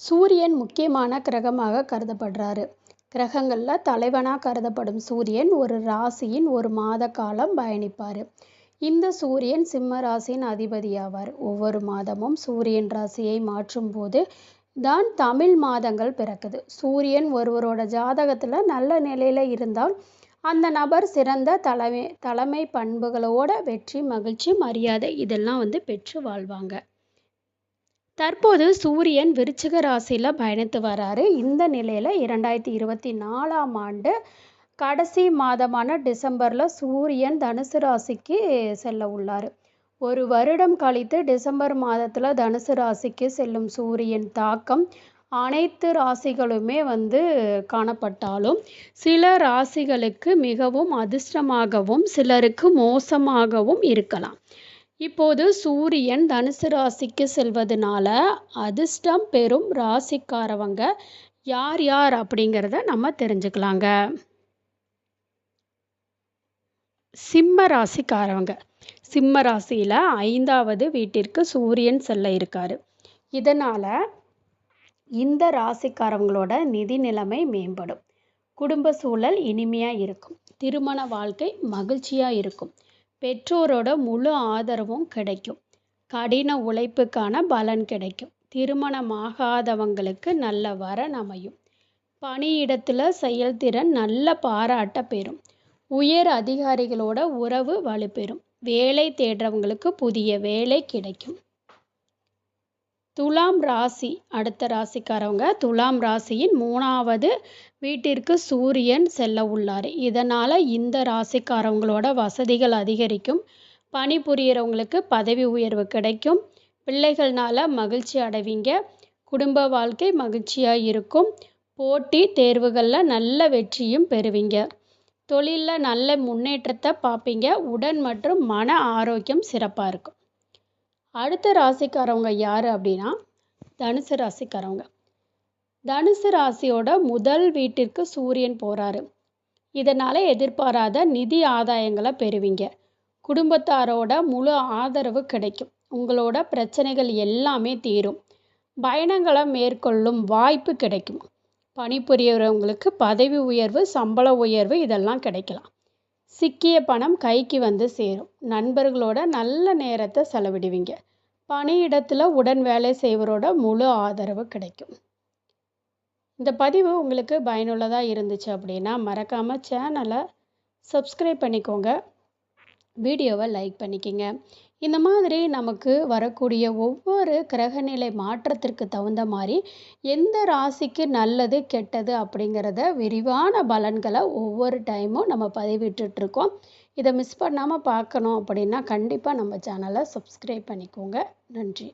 சூரியன் முக்கியமான கிரகமாக கருதப்படுறாரு. கிரகங்களில் தலைவனாக கருதப்படும் சூரியன் ஒரு ராசியின் ஒரு மாத காலம் பயணிப்பார். இந்த சூரியன் சிம்ம ராசியின் அதிபதியாவார் ஒவ்வொரு மாதமும் சூரியன் ராசியை மாற்றும் போது தான் தமிழ் மாதங்கள் பிறக்குது. சூரியன் ஒருவரோட ஜாதகத்தில் நல்ல நிலையில் இருந்தால் அந்த நபர் சிறந்த தலைமை தலைமை பண்புகளோட வெற்றி மகிழ்ச்சி மரியாதை இதெல்லாம் வந்து பெற்று வாழ்வாங்க. தற்போது சூரியன் விருச்சிக ராசியில் பயணித்து வராரு. இந்த நிலையில் இரண்டாயிரத்தி இருபத்தி நாலாம் ஆண்டு கடைசி மாதமான டிசம்பரில் சூரியன் தனுசு ராசிக்கு செல்ல உள்ளார். ஒரு வருடம் கழித்து டிசம்பர் மாதத்தில் தனுசு ராசிக்கு செல்லும் சூரியன் தாக்கம் அனைத்து ராசிகளுமே வந்து காணப்பட்டாலும் சில ராசிகளுக்கு மிகவும் அதிர்ஷ்டமாகவும் சிலருக்கு மோசமாகவும் இருக்கலாம். இப்போது சூரியன் தனுசு ராசிக்கு செல்வதனால அதிர்ஷ்டம் பெறும் ராசிக்காரவங்க யார் யார் அப்படிங்கிறத நம்ம தெரிஞ்சுக்கலாங்க. சிம்ம ராசிக்காரவங்க. சிம்ம ராசியில் ஐந்தாவது வீட்டிற்கு சூரியன் செல்ல இருக்கார். இதனால் இந்த ராசிக்காரவங்களோட நிதி நிலைமை மேம்படும். குடும்ப சூழல் இனிமையாக இருக்கும். திருமண வாழ்க்கை மகிழ்ச்சியாக இருக்கும். பெற்றோரோட முழு ஆதரவும் கிடைக்கும். கடின உழைப்புக்கான பலன் கிடைக்கும். திருமணமாகாதவங்களுக்கு நல்ல வரன் அமையும். பணியிடத்தில் செயல்திறன் நல்ல பாராட்ட பெறும். உயர் அதிகாரிகளோட உறவு வலுப்பெறும். வேலை தேடுறவங்களுக்கு புதிய வேலை கிடைக்கும். துலாம் ராசி அடுத்த ராசிக்காரவங்க துலாம் ராசியின் மூணாவது வீட்டிற்கு சூரியன் செல்ல உள்ளார். இதனால் இந்த ராசிக்காரவங்களோட வசதிகள் அதிகரிக்கும். பணிபுரியறவங்களுக்கு பதவி உயர்வு கிடைக்கும். பிள்ளைகள்னால மகிழ்ச்சி அடைவீங்க. குடும்ப வாழ்க்கை மகிழ்ச்சியாக இருக்கும். போட்டி தேர்வுகளில் நல்ல வெற்றியும் பெறுவீங்க. தொழிலில் நல்ல முன்னேற்றத்தை பார்ப்பீங்க உடன் மற்றும் மன ஆரோக்கியம் சிறப்பாக இருக்கும். அடுத்த ராசிக்காரவங்க யார் அப்படின்னா தனுசு ராசிக்காரவங்க. தனுசு ராசியோட முதல் வீட்டிற்கு சூரியன் போகிறாரு இதனால் எதிர்பாராத நிதி ஆதாயங்களை பெறுவீங்க. குடும்பத்தாரோட முழு ஆதரவு கிடைக்கும். உங்களோட பிரச்சனைகள் எல்லாமே தீரும். பயணங்களை மேற்கொள்ளும் வாய்ப்பு கிடைக்கும். பணிபுரியறவங்களுக்கு பதவி உயர்வு சம்பள உயர்வு இதெல்லாம் கிடைக்கலாம். சிக்கிய பணம் கைக்கு வந்து சேரும். நண்பர்களோட நல்ல நேரத்தை செலவிடுவீங்க. பணியிடத்தில் உடன் வேலை செய்வரோட முழு ஆதரவு கிடைக்கும். இந்த பதிவு உங்களுக்கு பயனுள்ளதாக இருந்துச்சு அப்படின்னா மறக்காமல் சேனலை சப்ஸ்கிரைப் பண்ணிக்கோங்க. வீடியோவை லைக் பண்ணிக்கிங்க. இந்த மாதிரி நமக்கு வரக்கூடிய ஒவ்வொரு கிரகநிலை மாற்றத்திற்கு தகுந்த மாதிரி எந்த ராசிக்கு நல்லது கெட்டது அப்படிங்கிறத விரிவான பலன்களை ஒவ்வொரு டைமும் நம்ம பதிவிட்டுட்ருக்கோம் இதை மிஸ் பண்ணாமல் பார்க்கணும் அப்படின்னா கண்டிப்பாக நம்ம சேனலை சப்ஸ்கிரைப் பண்ணிக்கோங்க. நன்றி.